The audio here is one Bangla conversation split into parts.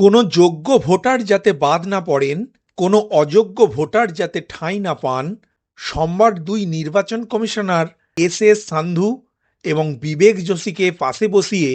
কোনো যোগ্য ভোটার যাতে বাদ না পড়েন, কোনো অযোগ্য ভোটার যাতে ঠাঁই না পান, সোমবার দুই নির্বাচন কমিশনার এস এস সান্ধু এবং বিবেক যোশীকে পাশে বসিয়ে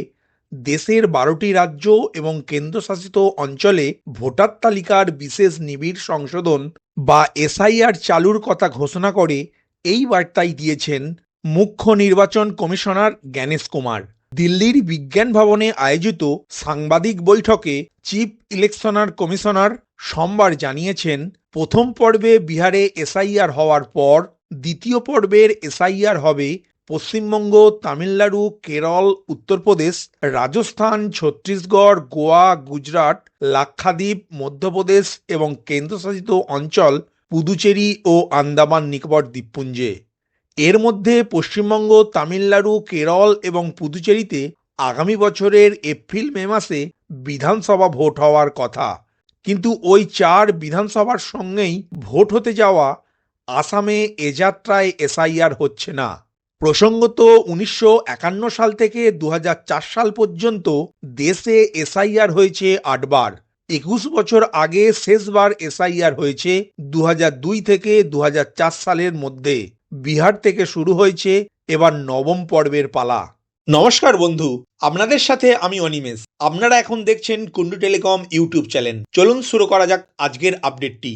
দেশের বারোটি রাজ্য এবং কেন্দ্রশাসিত অঞ্চলে ভোটার তালিকার বিশেষ নিবিড় সংশোধন বা এসআইআর চালুর কথা ঘোষণা করে এই বার্তাই দিয়েছেন মুখ্য নির্বাচন কমিশনার জ্ঞানেশ কুমার। দিল্লির বিজ্ঞান ভবনে আয়োজিত সাংবাদিক বৈঠকে চিফ ইলেকশনার কমিশনার সোমবার জানিয়েছেন, প্রথম পর্বে বিহারে এসআইআর হওয়ার পর দ্বিতীয় পর্বের এসআইআর হবে পশ্চিমবঙ্গ, তামিলনাড়ু, কেরল, উত্তরপ্রদেশ, রাজস্থান, ছত্তিশগড়, গোয়া, গুজরাট, লাক্ষাদ্বীপ, মধ্যপ্রদেশ এবং কেন্দ্রশাসিত অঞ্চল, পুদুচেরি ও আন্দামান নিকোবর দ্বীপপুঞ্জে। এর মধ্যে পশ্চিমবঙ্গ, তামিলনাড়ু, কেরল এবং পুদুচেরিতে আগামী বছরের এপ্রিল, মে মাসে বিধানসভা ভোট হওয়ার কথা। কিন্তু ওই চার বিধানসভার সঙ্গেই ভোট হতে যাওয়া আসামে এ যাত্রায় এসআইআর হচ্ছে না। প্রসঙ্গত উনিশশো একান্ন সাল থেকে দু হাজার চার সাল পর্যন্ত দেশে এসআইআর হয়েছে আটবার। একুশ বছর আগে শেষবার এসআইআর হয়েছে দু থেকে দু হাজার চার সালের মধ্যে। বিহার থেকে শুরু হয়েছে এবার নবম পর্বের পালা। নমস্কার বন্ধু, আপনাদের সাথে আমি অনিমেষ। আপনারা এখন দেখছেন কুন্ডু টেলিকম ইউটিউব চ্যানেল। চলুন শুরু করা যাক আজকের আপডেটটি।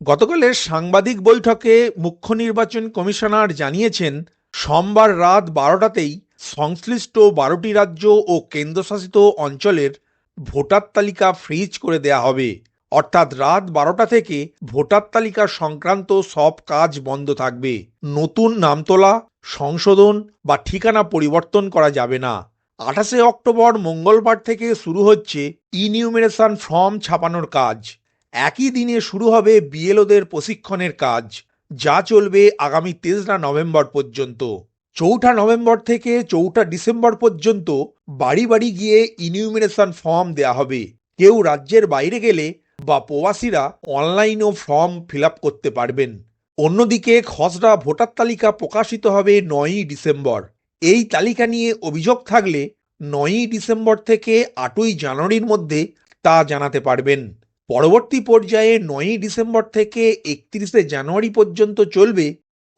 গতকালের সাংবাদিক বৈঠকে মুখ্য নির্বাচন কমিশনার জানিয়েছেন, সোমবার রাত বারোটাতেই সংশ্লিষ্ট বারোটি রাজ্য ও কেন্দ্রশাসিত অঞ্চলের ভোটার তালিকা ফ্রিজ করে দেয়া হবে। অর্থাৎ রাত বারোটা থেকে ভোটার তালিকা সংক্রান্ত সব কাজ বন্ধ থাকবে। নতুন নাম তোলা, সংশোধন বা ঠিকানা পরিবর্তন করা যাবে না। আঠাশে অক্টোবর মঙ্গলবার থেকে শুরু হচ্ছে ইনিউমিনেশন ফর্ম ছাপানোর কাজ। একই দিনে শুরু হবে বিএলওদের প্রশিক্ষণের কাজ। যা চলবে আগামী তেসরা নভেম্বর পর্যন্ত। চৌঠা নভেম্বর থেকে চৌঠা ডিসেম্বর পর্যন্ত বাড়ি বাড়ি গিয়ে ইনিউমিনেশন ফর্ম দেয়া হবে। কেউ রাজ্যের বাইরে গেলে বা প্রবাসীরা অনলাইনেও ফর্ম ফিল করতে পারবেন। অন্যদিকে খসড়া ভোটার তালিকা প্রকাশিত হবে নয়ই ডিসেম্বর। এই তালিকা নিয়ে অভিযোগ থাকলে নয়ই ডিসেম্বর থেকে আটই জানুয়ারির মধ্যে তা জানাতে পারবেন। পরবর্তী পর্যায়ে নয়ই ডিসেম্বর থেকে একত্রিশে জানুয়ারি পর্যন্ত চলবে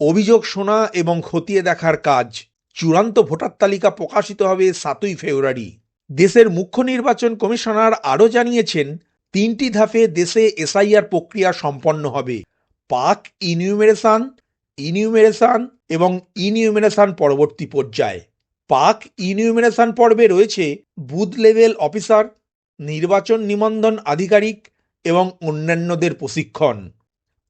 অভিযোগ শোনা এবং খতিয়ে দেখার কাজ। চূড়ান্ত ভোটার তালিকা প্রকাশিত হবে সাতই ফেব্রুয়ারি। দেশের মুখ্য নির্বাচন কমিশনার আরও জানিয়েছেন তিনটি ধাপে দেশে এসআইআর প্রক্রিয়া সম্পন্ন হবে। পাক ইনিউমেরেশন ইনিউমেরেশন এবং ইনিউমেরেশন পরবর্তী পর্যায়ে। পাক ইনিউমেরেশন পর্বে রয়েছে বুথ লেভেল অফিসার, নির্বাচন নিবন্ধন আধিকারিক এবং অন্যান্যদের প্রশিক্ষণ।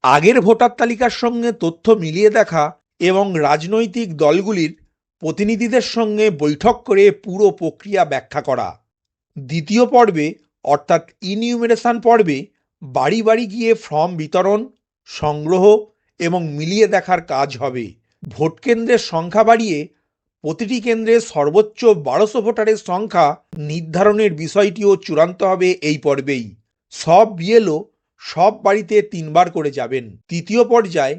আগের ভোটার তালিকার সঙ্গে তথ্য মিলিয়ে দেখা এবং রাজনৈতিক দলগুলির প্রতিনিধিদের সঙ্গে বৈঠক করে পুরো প্রক্রিয়া ব্যাখ্যা করা। দ্বিতীয় পর্বে অর্থাৎ ইনিউমেরেশন পর্বে বাড়ি বাড়ি গিয়ে ফর্ম বিতরণ, সংগ্রহ এবং মিলিয়ে দেখার কাজ হবে। ভোট কেন্দ্রের সংখ্যা বাড়িয়ে প্রতিটি কেন্দ্রে সর্বোচ্চ বারোশো ভোটারের সংখ্যা নির্ধারণের বিষয়টিও চূড়ান্ত হবে এই পর্বেই। সব বিএলও সব বাড়িতে তিনবার করে যাবেন। তৃতীয় পর্যায়,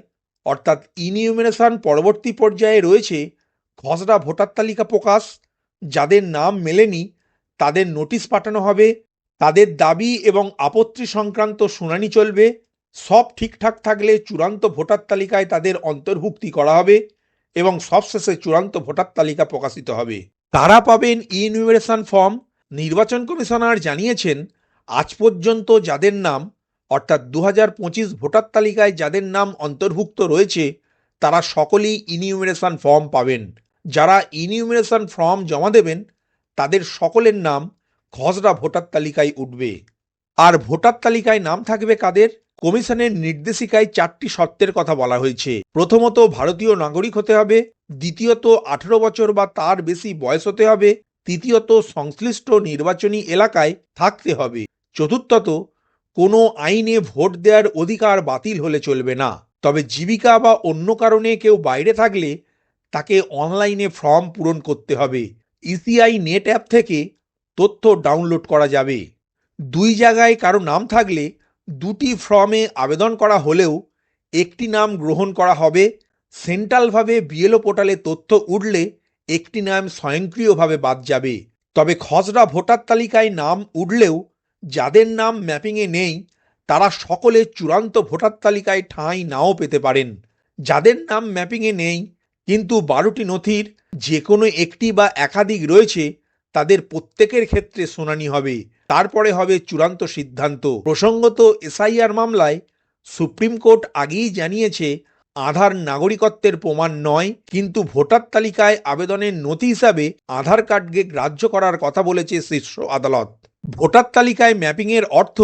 অর্থাৎ ইনিউমিনেশন পরবর্তী পর্যায়ে রয়েছে খসড়া ভোটার তালিকা প্রকাশ, যাদের নাম মেলেনি তাদের নোটিশ পাঠানো হবে তাদের দাবি এবং আপত্তি সংক্রান্ত শুনানি চলবে। সব ঠিকঠাক থাকলে চূড়ান্ত ভোটার তালিকায় তাদের অন্তর্ভুক্তি করা হবে এবং সবশেষে চূড়ান্ত ভোটার তালিকা প্রকাশিত হবে। তারা পাবেন ইনিউমেরেশন ফর্ম নির্বাচন কমিশনার জানিয়েছেন, আজ পর্যন্ত যাদের নাম, অর্থাৎ দু পঁচিশ ভোটার তালিকায় যাদের নাম অন্তর্ভুক্ত রয়েছে, তারা সকলেই ইনিউমেরেশন ফর্ম পাবেন। যারা ইনিউমেরেশন ফর্ম জমা দেবেন, তাদের সকলের নাম খসড়া ভোটার তালিকায় উঠবে। আর ভোটার তালিকায় নাম থাকবে কাদের? কমিশনের নির্দেশিকায় চারটি শর্তের কথা বলা হয়েছে। প্রথমত, ভারতীয় নাগরিক হতে হবে। দ্বিতীয়ত, আঠেরো বছর বা তার বেশি বয়স হতে হবে। তৃতীয়ত, সংশ্লিষ্ট নির্বাচনী এলাকায় থাকতে হবে। চতুর্থত, কোনো আইনে ভোট দেওয়ার অধিকার বাতিল হলে চলবে না। তবে জীবিকা বা অন্য কারণে কেউ বাইরে থাকলে তাকে অনলাইনে ফর্ম পূরণ করতে হবে। ইসিআই নেট অ্যাপ থেকে তথ্য ডাউনলোড করা যাবে। দুই জায়গায় কারও নাম থাকলে দুটি ফর্মে আবেদন করা হলেও একটি নাম গ্রহণ করা হবে। সেন্ট্রালভাবে বিএলও পোর্টালে তথ্য উঠলে একটি নাম স্বয়ংক্রিয়ভাবে বাদ যাবে। তবে খসড়া ভোটার তালিকায় নাম উঠলেও যাদের নাম ম্যাপিংয়ে নেই, তারা সকলে চূড়ান্ত ভোটার তালিকায় ঠাঁই নাও পেতে পারেন। যাদের নাম ম্যাপিংয়ে নেই, কিন্তু বারোটি নথির যে কোনো একটি বা একাধিক রয়েছে তাদের প্রত্যেকের ক্ষেত্রে শুনানি হবে। তারপরে হবে চূড়ান্ত সিদ্ধান্ত। প্রসঙ্গত, এসআইআর মামলায় সুপ্রিম কোর্ট আগেই জানিয়েছে, আধার নাগরিকত্বের প্রমাণ নয়, কিন্তু ভোটার তালিকায় আবেদনের নথি হিসাবে আধার কার্ডকে গ্রাহ্য করার কথা বলেছে শীর্ষ আদালত। ভোটার তালিকায় ম্যাপিংয়ের অর্থ,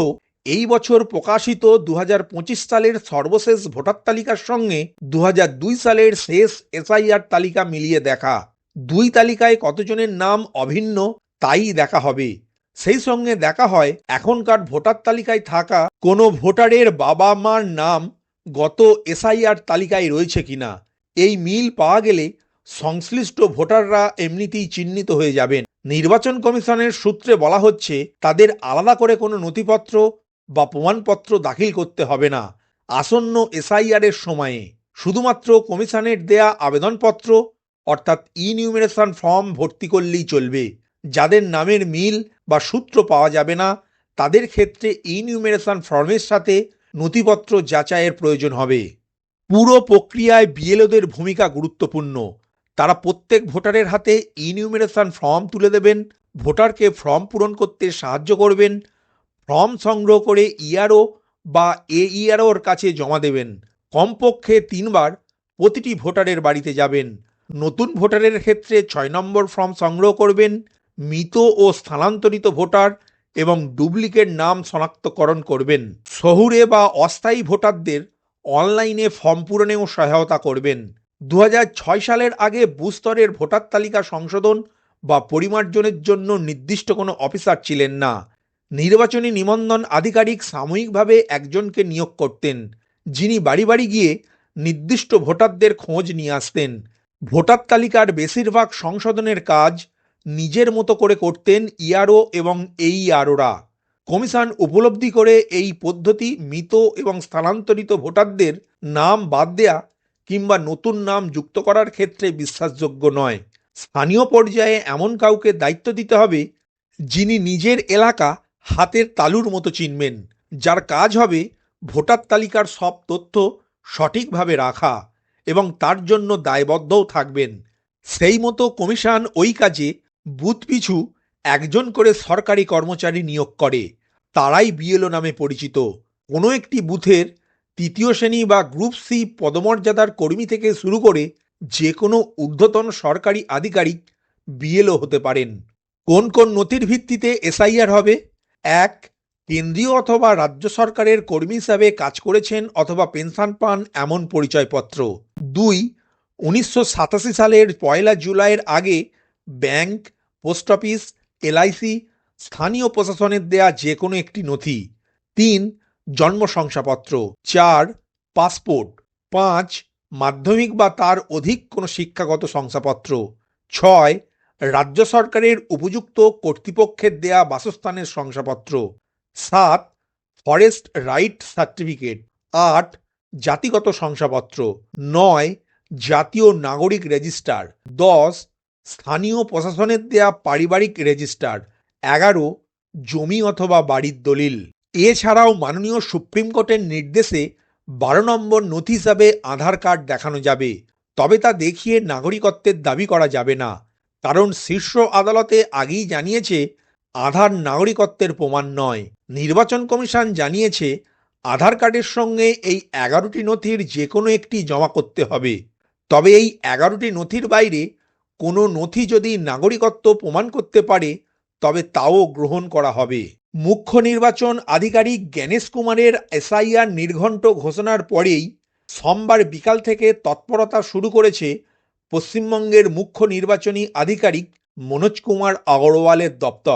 এই বছর প্রকাশিত দু হাজার পঁচিশ সালের সর্বশেষ ভোটার তালিকার সঙ্গে দু হাজার দুই সালের শেষ এসআইআর তালিকা মিলিয়ে দেখা। দুই তালিকায় কতজনের নাম অভিন্ন তাই দেখা হবে। সেই সঙ্গে দেখা হয়, এখনকার ভোটার তালিকায় থাকা কোনো ভোটারের বাবা মার নাম গত এসআইআর তালিকায় রয়েছে কিনা। এই মিল পাওয়া গেলে সংশ্লিষ্ট ভোটাররা এমনিতেই চিহ্নিত হয়ে যাবেন। নির্বাচন কমিশনের সূত্রে বলা হচ্ছে, তাদের আলাদা করে কোনো নথিপত্র বা প্রমাণপত্র দাখিল করতে হবে না। আসন্ন এসআইআরের সময়ে শুধুমাত্র কমিশনের দেয়া আবেদনপত্র অর্থাৎ ইনিউমিনেশন ফর্ম ভর্তি করলেই চলবে। যাদের নামের মিল বা সূত্র পাওয়া যাবে না, তাদের ক্ষেত্রে ইনিউমিনেশন ফর্মের সাথে নথিপত্র যাচাইয়ের প্রয়োজন হবে। পুরো প্রক্রিয়ায় বিএলওদের ভূমিকা গুরুত্বপূর্ণ। তারা প্রত্যেক ভোটারের হাতে ইনিউমিনেশন ফর্ম তুলে দেবেন, ভোটারকে ফর্ম পূরণ করতে সাহায্য করবেন ফর্ম সংগ্রহ করে ইআরও বা এইআরওর কাছে জমা দেবেন। কমপক্ষে তিনবার প্রতিটি ভোটারের বাড়িতে যাবেন। নতুন ভোটারের ক্ষেত্রে ছয় নম্বর ফর্ম সংগ্রহ করবেন, মৃত ও স্থানান্তরিত ভোটার এবং ডুপ্লিকেট নাম শনাক্তকরণ করবেন। শহুরে বা অস্থায়ী ভোটারদের অনলাইনে ফর্ম পূরণেও সহায়তা করবেন। দু হাজার ছয় সালের আগে বুস্তরের ভোটার তালিকা সংশোধন বা পরিমার্জনের জন্য নির্দিষ্ট কোনো অফিসার ছিলেন না। নির্বাচনী নিবন্ধন আধিকারিক সাময়িকভাবে একজনকে নিয়োগ করতেন, যিনি বাড়ি বাড়ি গিয়ে নির্দিষ্ট ভোটারদের খোঁজ নিয়ে আসতেন। ভোটার তালিকার বেশিরভাগ সংশোধনের কাজ নিজের মতো করে করতেন ইআরও এবং এইআরওরা কমিশন উপলব্ধি করে এই পদ্ধতি মৃত এবং স্থানান্তরিত ভোটারদের নাম বাদ দেয়া কিংবা নতুন নাম যুক্ত করার ক্ষেত্রে বিশ্বাসযোগ্য নয়। স্থানীয় পর্যায়ে এমন কাউকে দায়িত্ব দিতে হবে যিনি নিজের এলাকা হাতের তালুর মতো চিনবেন, যার কাজ হবে ভোটার তালিকার সব তথ্য সঠিকভাবে রাখা। এবং তার জন্য দায়বদ্ধও থাকবেন। সেই মতো কমিশন ওই কাজে বুথ পিছু একজন করে সরকারি কর্মচারী নিয়োগ করে। তারাই বিএলও নামে পরিচিত। কোনো একটি বুথের তৃতীয় শ্রেণি বা গ্রুপ সি পদমর্যাদার কর্মী থেকে শুরু করে যে কোনো ঊর্ধ্বতন সরকারি আধিকারিক বিএলও হতে পারেন। কোন কোন নথির ভিত্তিতে এসআইআর হবে? এক কেন্দ্রীয় অথবা রাজ্য সরকারের কর্মী হিসাবে কাজ করেছেন অথবা পেনশন পান এমন পরিচয়পত্র। দুই, উনিশশো সালের পয়লা জুলাইয়ের আগে ব্যাংক, পোস্ট অফিস এলআইসি স্থানীয় প্রশাসনের দেয়া যে কোনো একটি নথি। তিন, জন্ম শংসাপত্র। চার, পাসপোর্ট। পাঁচ, মাধ্যমিক বা তার অধিক কোনো শিক্ষাগত শংসাপত্র। ছয়, রাজ্য সরকারের উপযুক্ত কর্তৃপক্ষের দেয়া বাসস্থানের শংসাপত্র। সাত ফরেস্ট রাইট সার্টিফিকেট আট, জাতিগত শংসাপত্র, নয়, জাতীয় নাগরিক রেজিস্টার দশ, স্থানীয় প্রশাসনের দেয়া পারিবারিক রেজিস্টার এগারো, জমি অথবা বাড়ির দলিল। এছাড়াও মাননীয় সুপ্রিম কোর্টের নির্দেশে বারো নম্বর নথি হিসাবে আধার কার্ড দেখানো যাবে। তবে তা দেখিয়ে নাগরিকত্বের দাবি করা যাবে না। কারণ শীর্ষ আদালতে আগেই জানিয়েছে আধার নাগরিকত্বের প্রমাণ নয়। নির্বাচন কমিশন জানিয়েছে, আধার কার্ডের সঙ্গে এই এগারোটি নথির যে কোনো একটি জমা করতে হবে। তবে এই এগারোটি নথির বাইরে কোনো নথি যদি নাগরিকত্ব প্রমাণ করতে পারে, তবে তাও গ্রহণ করা হবে। মুখ্য নির্বাচন আধিকারিক জ্ঞানেশ কুমারের এসআইআর নির্ঘণ্ট ঘোষণার পরেই সোমবার বিকাল থেকে তৎপরতা শুরু করেছে পশ্চিমবঙ্গের মুখ্য নির্বাচনী আধিকারিক মনোজ কুমার আগরওয়ালের দপ্তর।